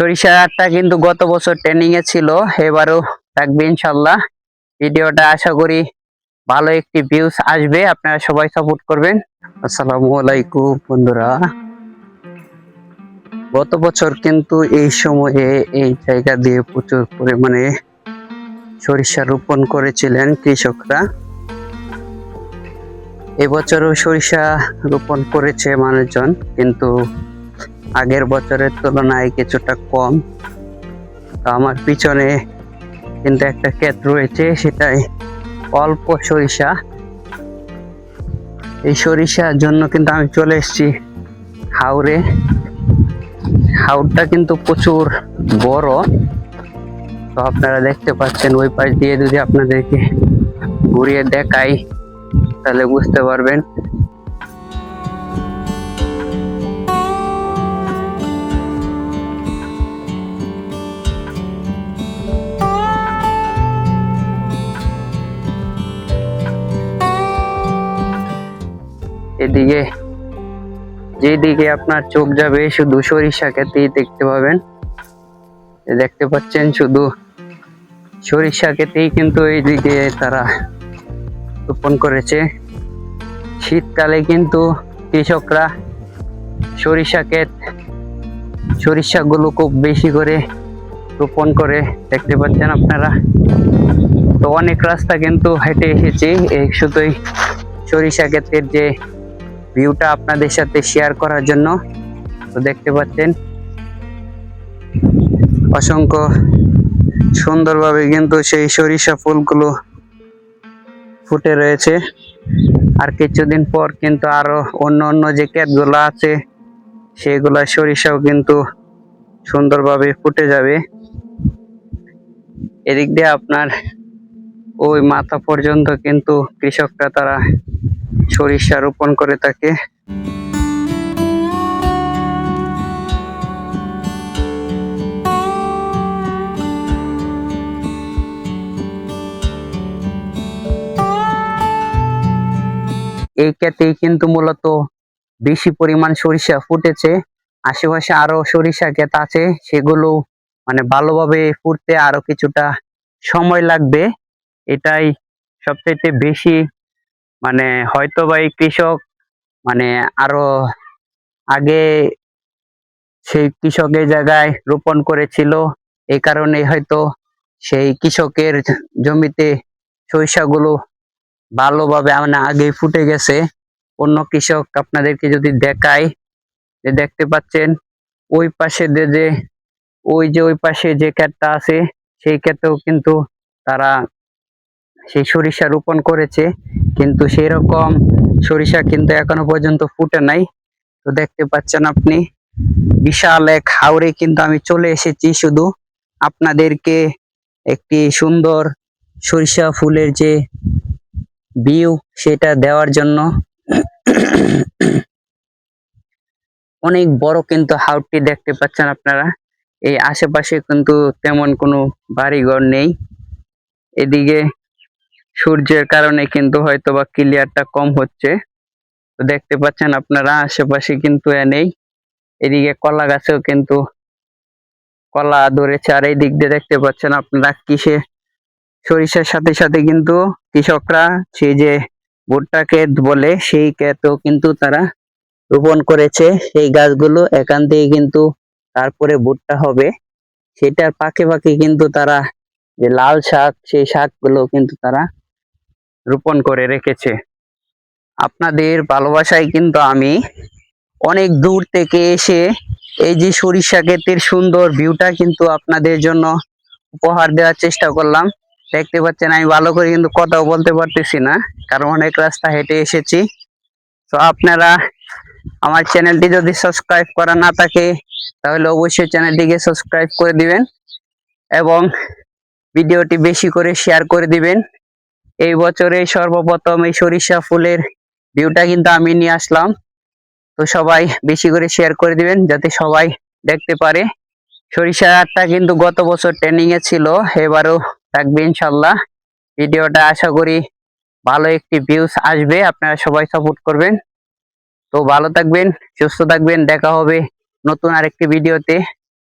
সরিষাটা কিন্তু গত বছর ট্রেনিং এ ছিল, এবারও থাকবে ইনশাল্লাহ। ভিডিওটা আশা করি ভালো একটি ভিউজ আসবে, আপনারা সবাই সাপোর্ট করবেন। আসসালামু আলাইকুম বন্ধুরা। গত বছর কিন্তু এই সময়ে এই জায়গা দিয়ে প্রচুর পরিমাণে সরিষা রোপণ করেছিলেন কৃষকরা। এবছরও সরিষা রোপণ করেছে মানুষজন, কিন্তু আগের বছরের তুলনায় কিছুটা কম। তো আমার পিছনে কিন্তু একটা ক্ষেত রয়েছে, সেটাই অল্প সরিষা। এই সরিষার জন্য কিন্তু আমি চলে এসেছি হাওড়ে হাওড়টা কিন্তু প্রচুর বড়। তো আপনারা দেখতে পাচ্ছেন ওই পাশ দিয়ে যদি আপনাদেরকে ঘুরিয়ে দেখাই, তাহলে বুঝতে পারবেন। এদিকে, যেদিকে আপনার চোখ যাবে, শুধু সরিষা ক্ষেতেই দেখতে পাবেন। দেখতে পাচ্ছেন শুধু সরিষা ক্ষেতেই কিন্তু এইদিকে তারা রোপণ করেছে। শীতকালে কিন্তু কৃষকরা সরিষা ক্ষেত, সরিষাগুলো খুব বেশি করে রোপণ করে। দেখতে পাচ্ছেন আপনারা? তো অনেক রাস্তা কিন্তু হেঁটে এসেছি, এই শুধুই সরিষা ক্ষেতের যে ভিউটা আপনাদের সাথে শেয়ার করার জন্য। তো দেখতে পাচ্ছেন, অসংখ্য সুন্দরভাবে কিন্তু সেই সরিষা ফুলগুলো ফুটে রয়েছে। আর কিছুদিন পর কিন্তু আরও অন্য অন্য যে ক্ষেতগুলো আছে, সেগুলা সরিষাও কিন্তু সুন্দরভাবে ফুটে যাবে। এদিক দিয়ে আপনার ওই মাথা পর্যন্ত কিন্তু কৃষকরা তারা সরিষা রোপণ করে থাকে এই ক্ষেতেই কিন্তু মূলত বেশি পরিমাণ সরিষা ফুটেছে। আশেপাশে আরও সরিষা ক্ষেত আছে, সেগুলো মানে ভালোভাবে ফুটতে আরও কিছুটা সময় লাগবে। এটাই সবচাইতে বেশি মানে হয়তো বা এই কৃষক মানে আরও আগে সেই কৃষক এই জায়গায় রোপণ করেছিল। এই কারণে হয়তো সেই কৃষকের জমিতে সরিষাগুলো ভালোভাবে মানে আগেই ফুটে গেছে। অন্য কৃষক আপনাদেরকে যদি দেখায় দেখতে পাচ্ছেন, ওই পাশে যে যে, ওই যে ওই পাশে যে ক্ষেতটা আছে, সেই ক্ষেতেও কিন্তু তারা সেই সরিষা রোপণ করেছে। কিন্তু সেই রকম সরিষা কিন্তু এখনও পর্যন্ত ফুটে নাই। তো দেখতে পাচ্ছেন আপনি, বিশাল এক হাওড়ে কিন্তু আমি চলে এসেছি শুধু। আপনাদেরকে একটি সুন্দর সরিষা ফুলের যে ভিউ সেটা দেওয়ার জন্য অনেক বড় কিন্তু হাওড়টি দেখতে পাচ্ছেন আপনারা। এই আশেপাশে কিন্তু তেমন কোনো বাড়িঘর নেই। এদিকে সূর্যের কারণে কিন্তু হয়তো বা ক্লিয়ারটা কম হচ্ছে। তো দেখতে পাচ্ছেন আপনারা, আশেপাশে কিন্তু নেই। এদিকে কলা গাছেও কিন্তু কলা ধরেছে। আর এই দিক দিয়ে দেখতে পাচ্ছেন আপনারা কিসে সরিষার সাথে সাথে কিন্তু কৃষকরা সেই যে ভুট্টা ক্ষেত বলে, সেই ক্ষেতও কিন্তু তারা রোপণ করেছে। সেই গাছগুলো এখান থেকে কিন্তু তারপরে ভুট্টা হবে। সেটার পাকে পাকে কিন্তু তারা যে লাল শাক, সেই শাকগুলো কিন্তু তারা রোপণ করে রেখেছে। আপনাদের ভালোবাসায় কিন্তু আমি অনেক দূর থেকে এসে এই যে সরিষা ক্ষেতের সুন্দর ভিউটা কিন্তু আপনাদের জন্য উপহার দেওয়ার চেষ্টা করলাম। দেখতে পাচ্ছেন, আমি ভালো করে কিন্তু কথাও বলতে পারতেছি না, কারণ অনেক রাস্তা হেঁটে এসেছি। তো আপনারা আমার চ্যানেলটি যদি সাবস্ক্রাইব করা না থাকে, তাহলে অবশ্যই চ্যানেলটিকে সাবস্ক্রাইব করে দিবেন এবং ভিডিওটি বেশি করে শেয়ার করে দিবেন। এই বছরে সর্বপ্রথম এই সরিষা ফুলের ভিউটা কিন্তু আমি নিয়ে আসলাম। তো সবাই বেশি করে শেয়ার করে দিবেন যাতে সবাই দেখতে পারে। সরিষাটা কিন্তু গত বছর ট্রেনিং এ ছিল, এবারও থাকবে ইনশাল্লাহ। ভিডিওটা আশা করি ভালো একটি ভিউজ আসবে, আপনারা সবাই সাপোর্ট করবেন। তো ভালো থাকবেন, সুস্থ থাকবেন, দেখা হবে নতুন আরেকটি ভিডিওতে